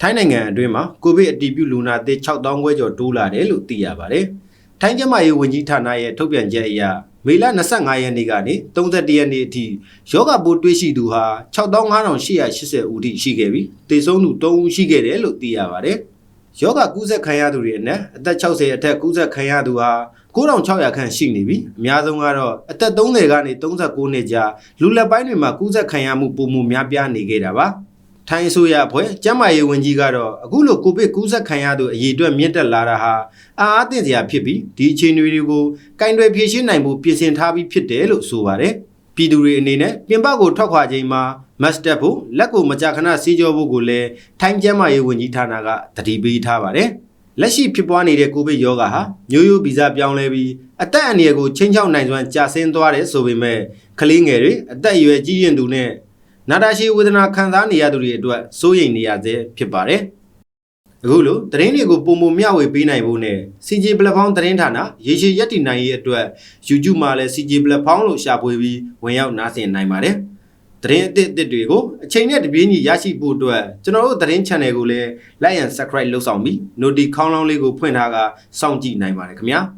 ထိုင်းနိုင်ငံအတွင်းမှာကိုဗစ်အတည်ပြုလူနာသစ်6000ခွဲကျော်တိုးလာတယ်လို့သိရပါတယ်။ထိုင်းကျန်းမာရေးဝန်ကြီးဌာနရဲ့ထုတ်ပြန်ချက်အရမေလ25ရက်နေ့ကနေ31ရက်နေ့အထိယောဂပိုးတွေ့ရှိသူဟာ65,880ဦးထိရှိခဲ့ပြီးသေဆုံးသူ3ဦးရှိခဲ့တယ်လို့သိရပါတယ်။ယောဂကူးစက်ခံရသူတွေအနက်အသက်60အထက်ကူးစက်ခံရသူဟာ9600ခန့်ရှိနေပြီးအများဆုံးကတော့အသက်30ကနေ39နှစ်ကြားလူလက်ပိုင်းတွေမှာကူးစက်ခံရမှုပုံမှုများပြားနေခဲ့တာပါ။ ထိုင်းအစိုးရအဖွဲ့ကျန်းမာရေးဝန်ကြီးကတော့အခုလိုကိုဗစ်ကူးစက်ခံရသူအရေးအတွက်မြင့်တက်လာတာဟာအားအသင့်စရာဖြစ်ပြီးဒီအခြေအနေတွေကိုကင်တွယ်ဖြေရှင်းနိုင်ဖို့ပြင်ဆင်ထားပြီးဖြစ်တယ်လို့ဆိုပါတယ်။ပြည်သူတွေအနေနဲ့ပြင်ပကိုထွက်ခွာချိန်မှာမတ်တက်ဖို့လက်ကိုမကြာခဏစီးကြောဖို့ကိုလည်းထိုင်းကျန်းမာရေးဝန်ကြီးဌာနကတတိပေးထားပါတယ်။လက်ရှိဖြစ်ပွားနေတဲ့ကိုဗစ်ရောဂါဟာမျိုးရိုးဗီဇပြောင်းလဲပြီးအသက်အန္တရာယ်ကိုချိန်ချောက်နိုင်စွမ်းကြာဆင်းသွားတယ်ဆိုပေမဲ့ကလေးငယ်တွေအသက်အရွယ်ကြီးရင်သူနဲ့ နာတာရှည်ဝေဒနာခံစားနေရသူတွေအတွက်စိုးရိမ်နေရသေးဖြစ်ပါတယ်။အခုလိုသတင်းတွေကိုပုံပုံမျှဝေပေးနိုင်ဖို့နဲ့ CJ Platform သတင်းဌာနရေရှည်ရက်တည်နိုင်ရေးအတွက် YouTube မှာလည်း CJ Platform လို့ရှာဖွေပြီးဝင်ရောက်နားဆင်နိုင်ပါတယ်။သတင်းအသစ်အသစ်တွေကိုအချိန်နဲ့တပြေးညီရရှိဖို့အတွက်ကျွန်တော်တို့သတင်း channel ကိုလည်း like and subscribe လုပ်ဆောင်ပြီး notification ခေါင်းလောင်းလေးကိုဖွင့်ထားကစောင့်ကြည့်နိုင်ပါတယ်ခင်ဗျာ။